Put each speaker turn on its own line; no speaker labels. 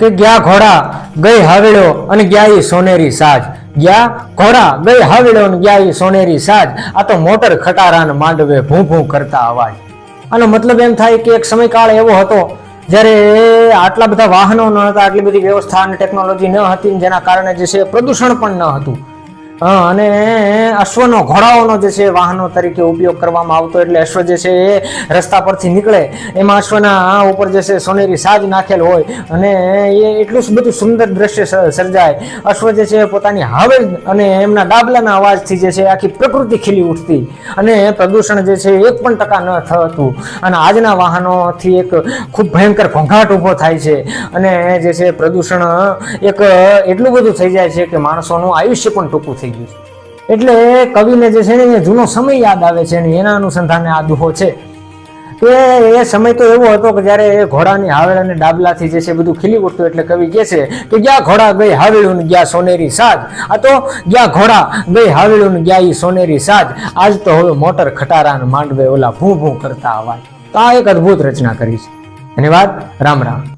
કે ગયા ઘોડા ગઈ હાવેડો અને ગયા સોનેરી સાજ. ગયા ઘોડા ગઈ હાવેડો અને ગયા ઈ સોનેરી સાજ. આ તો મોટર ખટારા ને માંડવે ભૂં ભૂં કરતા અવાજ. આનો મતલબ એમ થાય કે એક સમયકાળ એવો હતો જ્યારે આટલા બધા વાહનો ન હતા, આટલી બધી વ્યવસ્થા અને ટેકનોલોજી ન હતી જેના કારણે જે છે પ્રદૂષણ પણ ન હતું. અને અશ્વનો ઘોડાઓનો જે છે વાહનો તરીકે ઉપયોગ કરવામાં આવતો, એટલે અશ્વ જે છે એ રસ્તા પરથી નીકળે. એમાં અશ્વના ઉપર જે છે સોનેરી સાજ નાખેલ હોય, અને એ એટલું બધું સુંદર દ્રશ્ય સર્જાય. અશ્વ જે છે પોતાની હાવેલ અને એમના ડાબલાના અવાજથી જે છે આખી પ્રકૃતિ ખીલી ઉઠતી. અને પ્રદૂષણ જે છે એક પણ ટકા ન થતું. અને આજના વાહનોથી એક ખૂબ ભયંકર ઘોંઘાટ ઊભો થાય છે. અને જે છે પ્રદૂષણ એક એટલું બધું થઈ જાય છે કે માણસોનું આયુષ્ય પણ ટૂંકું થઈ ગયું છે. એટલે કવિને જે છે ને જૂનો સમય યાદ આવે છે અને એના અનુસંધાને આ દુહો છે. કે એ સમય તો એવો હતો કે જ્યારે એ ઘોડાની હાવેળ અને ડાબલાથી જે છે બધું ખીલી ઉઠતું એટલે કવિ કહે છે કે ગયા ઘોડા ગઈ હાવેળું ગયા સોનેરી સાજ. આ તો ગયા ઘોડા ગઈ હાવેળું ગયા ઈ સોનેરી સાજ. આજ તો હવે મોટર ખટારા ને માંડવે ઓલા ભૂ ભૂ કરતા અવાજ તો આ એક અદ્ભુત રચના કરી છે. ધન્યવાદ રામ રામ.